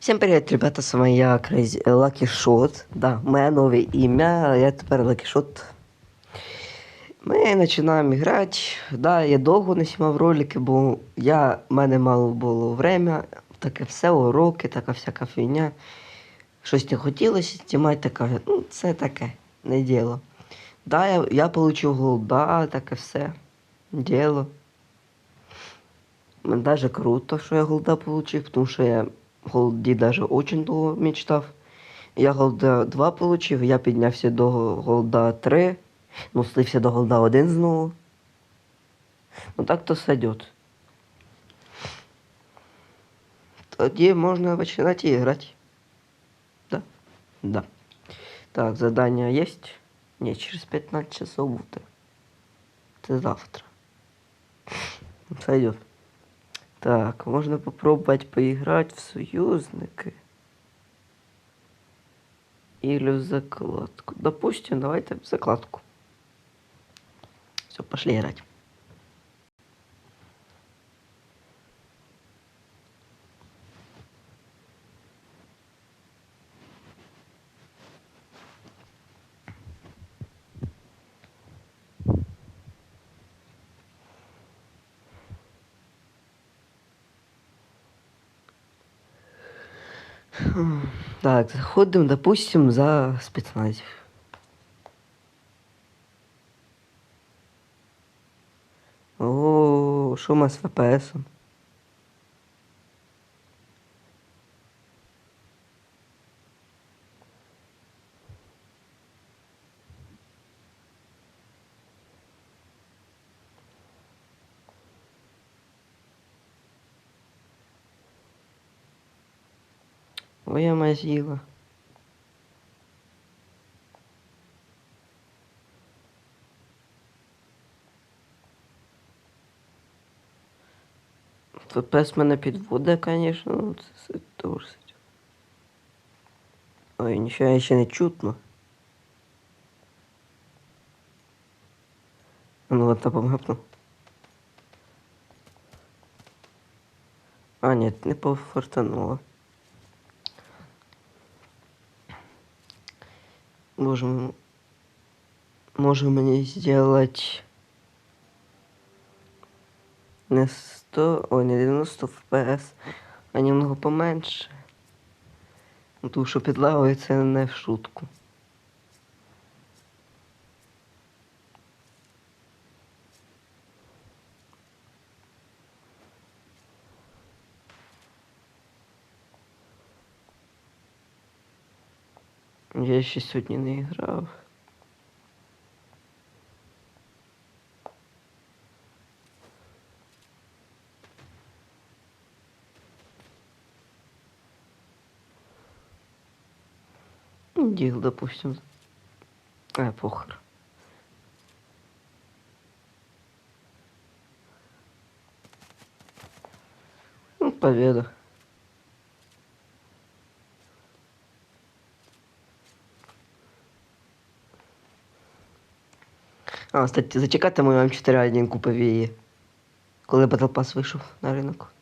Всім привіт, ребята, з вами я Crazy Lucky Shot. Да, моє нове ім'я, я тепер Lucky Shot. Ми починаємо грати. Да, я довго не знімав ролики, бо я, в мене мало було время, таке все, уроки, така всяка фігня. Щось не хотілося знімати, така, ну, це таке, не діло. Да, я, я получив голда, таке все. Діло. Даже круто, що я голда получив, тому що я голді даже очень довго мечтав. Я голда 2 получив, я піднявся до голда 3, ну слився до голда 1 знову. Ну так то сойдет. Тоді можна починати і грати. Да? Да. Так, задання є? Ні, через 15 часов буде. Це завтра. Сойдет. Так, можно попробовать поиграть в союзники. Или в закладку. Допустим, давайте в закладку. Все, пошли играть. Так, заходим, допустим, за спецназів. О, що у нас з ФПС? Ой, я мазила. ФПС мене підводить, конечно, ну це, це теж. сидю. Ой, нічого ще не чутно. А Ну вот там гапну. А, нет, не пофартануло. Можем, можем мне сделать не 100, ой, не 90 FPS, а немного поменше. Ну, Тому що підлагою не в шутку. Я ще сьогодні не грав. Дил, допустим. А, похер. Ну, победа. А, кстати, зачекайте мою М4 купив її. Коли Battle Pass вийшов на ринок.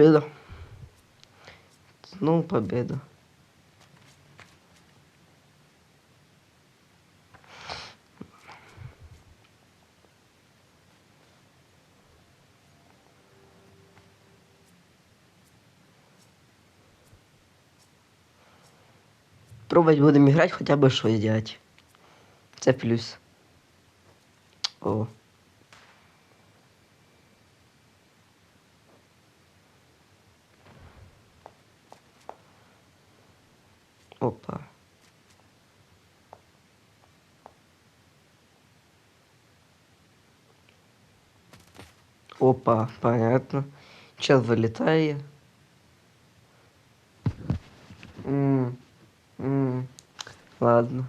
Победа. Ну, победа. Пробовать будем играть, хотя бы что сделать. Це плюс. О. Опа. Опа, понятно. Чел вилітає. М, м, Ладно.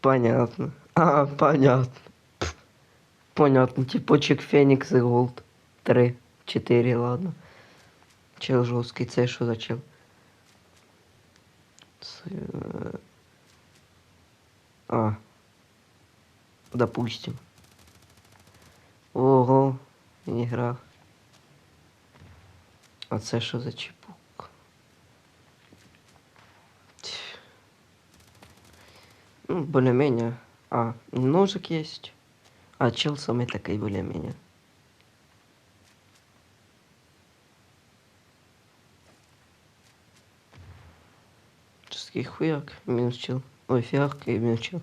Понятно. А, понятно. Пф, Понятно. Типочек Фенікс і Голд. Три. Чотири, ладно. Чел жорсткий. Це що за чел? А. Допустим. Ого, не грав. А це що за чіпук? Ть. Ну, более-менее. А, ножик есть. А чел самый такой более-менее. Ческий хуяк, минус чел. Ой, фиак и минус чел.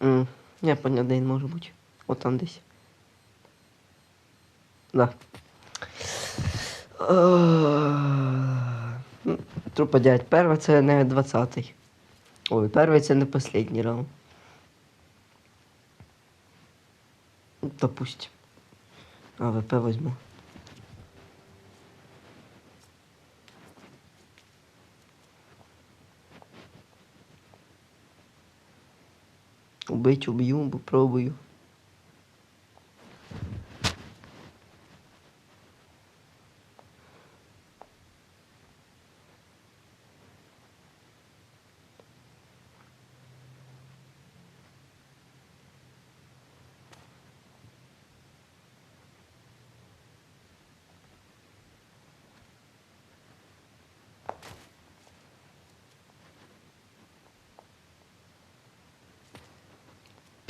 М, Я понял, де він може бути. От там десь. Да. Трупа дядь. Перва це не 20-й. Ой, перший це не последній раунд. Допустим. А, Um beijo, um biumbo, próbio.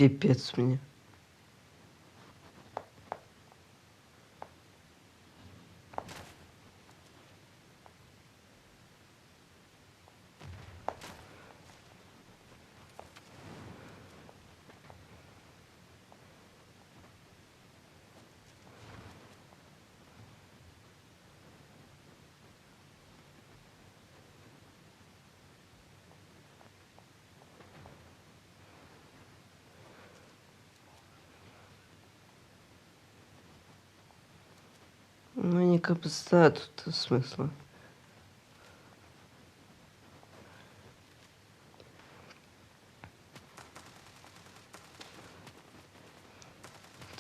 Пипец мне. Ну, не капуста тут смысла.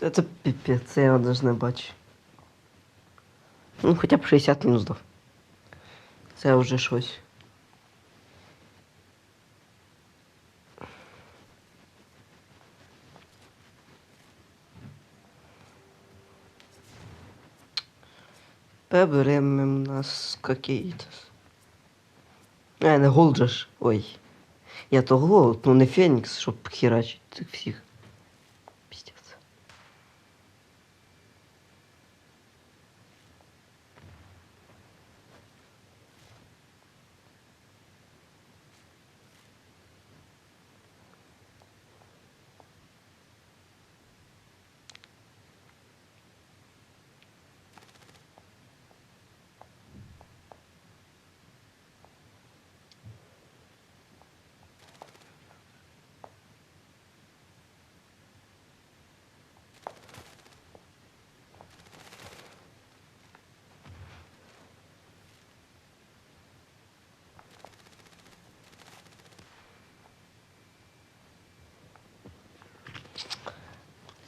Это пипец, я його не бачу. Ну, хоча б 60 мінус дав. Це вже щось. Поберемо у нас какие-то. А, не голд же ж. Ой. Я то голд, ну не Фенікс, щоб херачить всіх.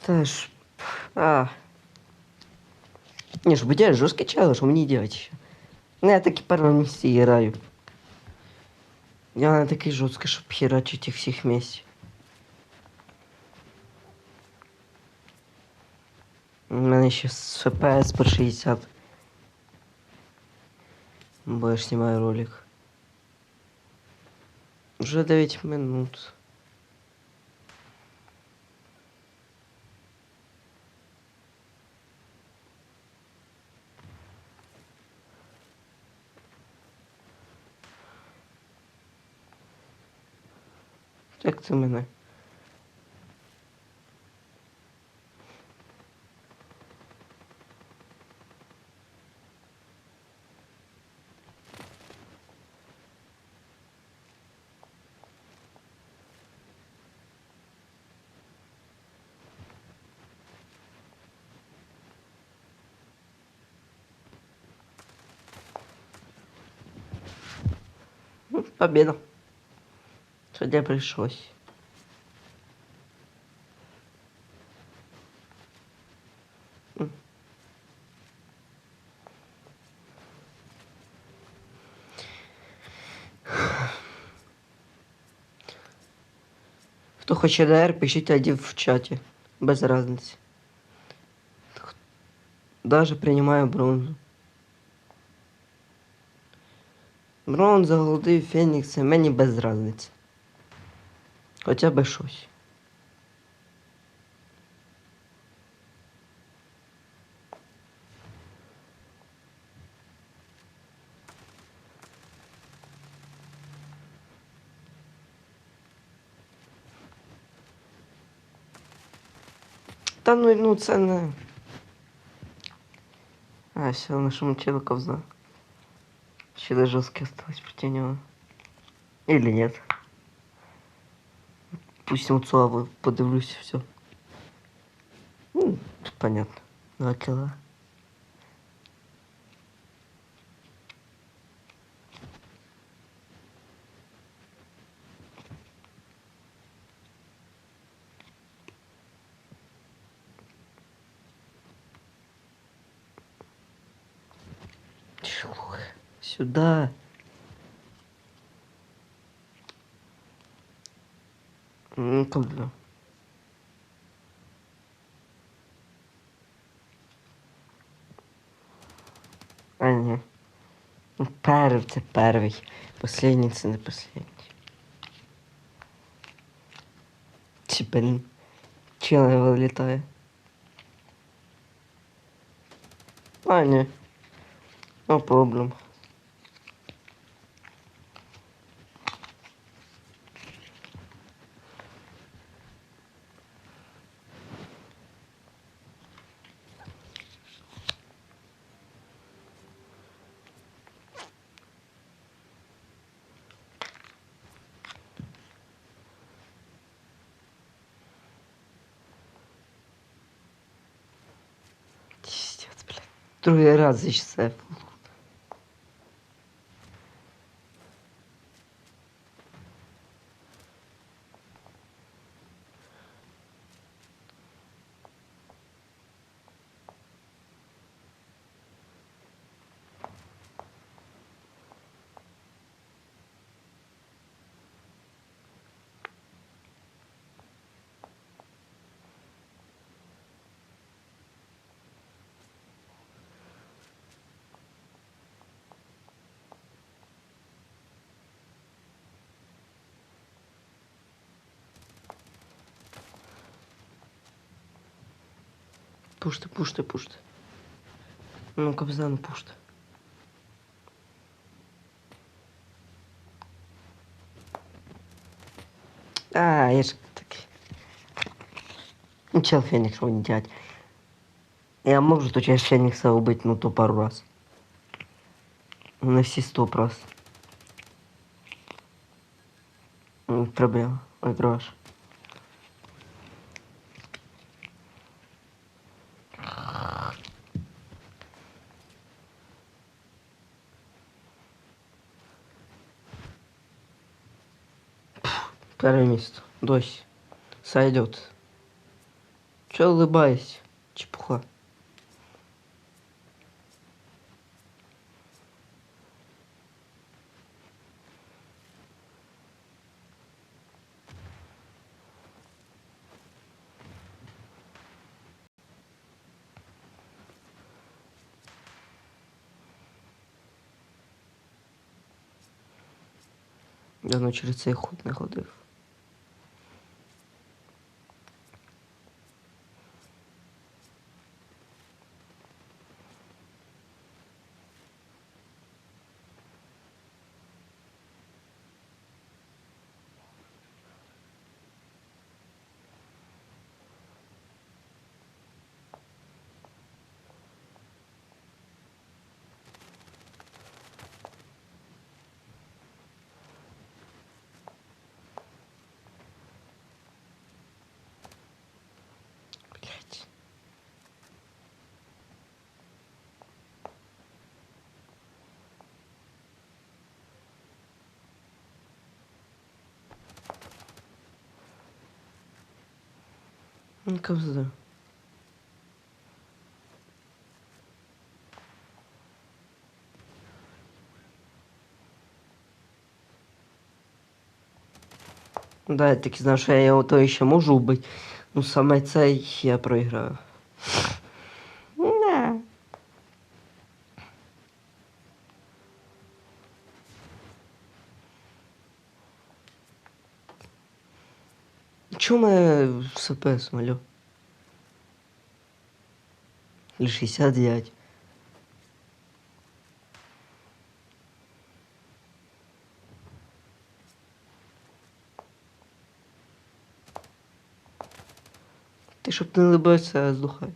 Теж. А. Не, чтобы делать жестко чало, что мне делать еще. Ну, я таки первом місці граю. Я не такий жорсткий, щоб херачити їх всіх вместе. У мене ще з FPS по 60. Бо я ж знімаю ролик. Уже 9 минут. aspectos também, não é? Tá bem, não. Пришлось. М. Хто хоче ДР, пишіть один в чаті. Без разниці. Х- Даже приймаю бронзу. Бронза, голди, фенікси, мені без разниці. Хоча б щось. Та ну, ну це не. А, все, нашему челу ковза. Щиты жесткие осталось против него. Или нет. Пусть ему Цуавы подивлюсь все. Ну, понятно. Два кило. Чух, Сюда. Ну, куда? А, ні. Ну, Перший це перший. Последній це не последній. Чи, блін. Чел не вилітає. А, ні. No problem. Trójrazy Sefów. Раз все. Пушти, пушти, пушти. Ну, кобзан пушти. А, я ж такий. Ну, чел Феникс его не делать. Я можу то часть Феникса убить, ну, то пару раз. На всі сто. М, Проблема. Ой, грош. Первое место. Дось. Сойдет. Че улыбайся? Чепуха. Давно через цей худ не ходив. Ну, коза. Да, я таки знаю, що я його то ще можу вбити. Ну саме цей я проіграю. Не. Чому СПС, малю? Или 69. Ти щоб не либався, здухай.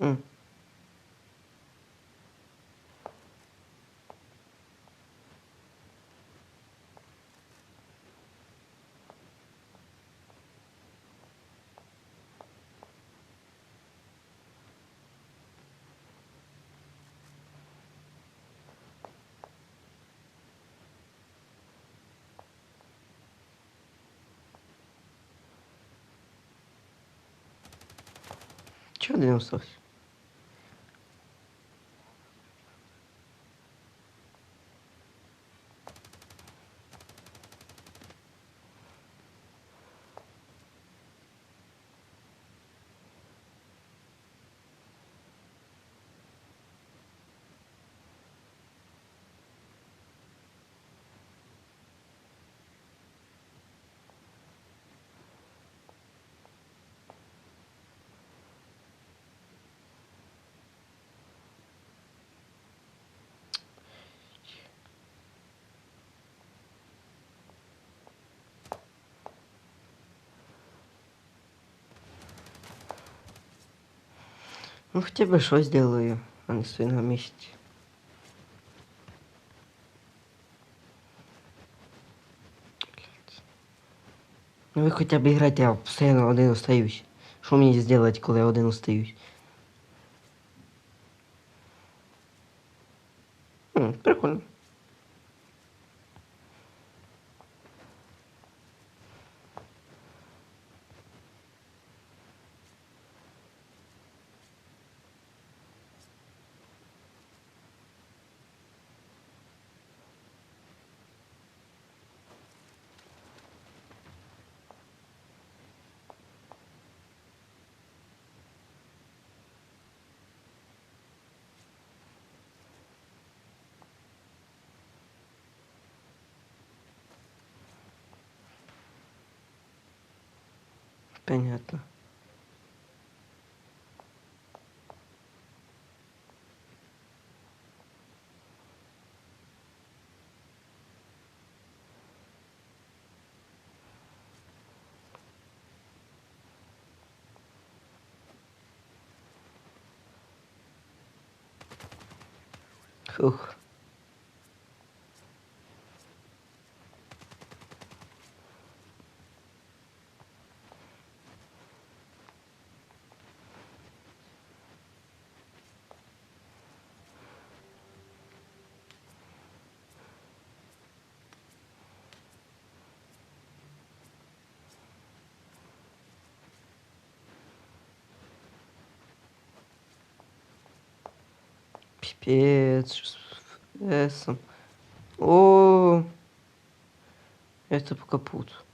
М. Tchau, dinossauros. Ну хотя бы что сделаю, а не стою на месте. Ну ви хоча б грайте, я постійно один остаюсь. Що мені зробити, коли я один остаюсь? Понятно. Фух. Пипец, с. О, это капут.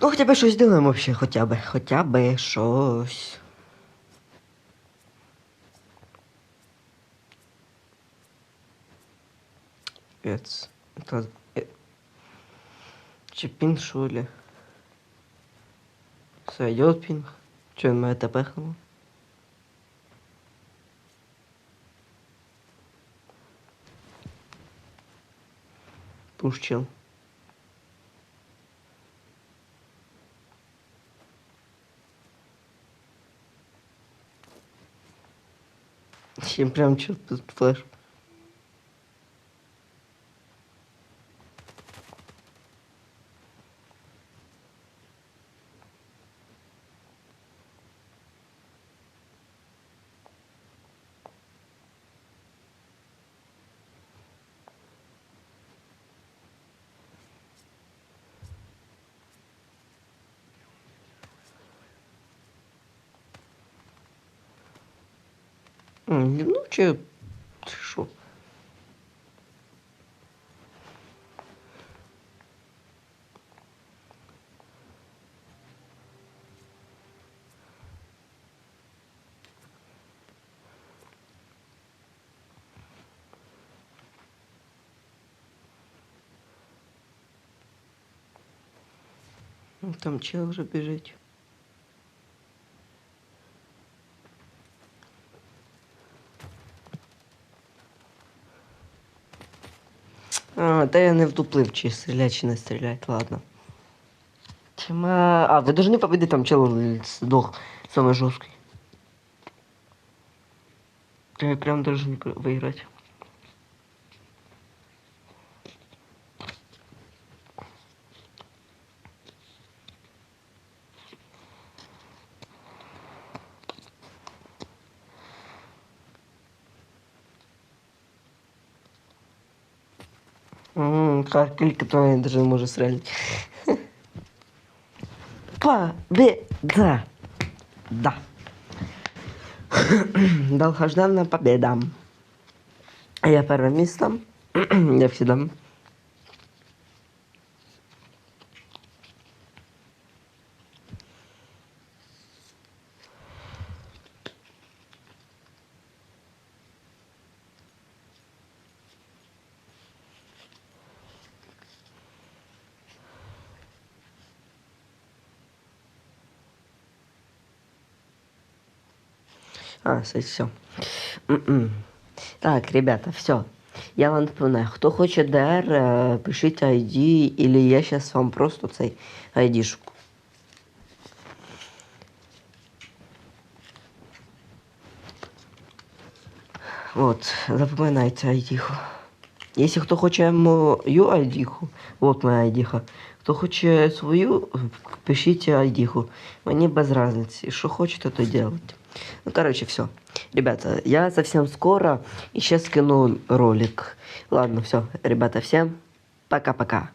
Ну, хоча б щось делаємо вообще, хоча б, хоча б щось. Пец. Это... э, Че пинг, что ли? Сойдет пинг. Че, он моя тпхнул? Пушчил. Чем прям что тут флеш? М, Ну, че, що? Ну, Там чел вже біжить. А, да я не вдуплив, чи стрілять, чи не стрілять, ладно. Тима... А, ви должны победить там чел сдох, самый жесткий. Я прям должен пр- выиграть. Харкель, который даже не может стрелять. Победа! Да. Долгожданная победа. Я первое место. Я всегда. А, все. Так, ребята, все. Я вам напоминаю, хто хоче ДР, е, пишіть ID, или я сейчас вам просто цей ID-шку. Вот, запоминайте ID. Якщо хто хоче мою ID, вот моя ID. Хто хоче свою, пишіть ID. Мені без разницы. Що хочете, то делайте. Ну, короче, все. Ребята, я совсем скоро сейчас скину ролик. Ладно, все. Ребята, всем пока-пока.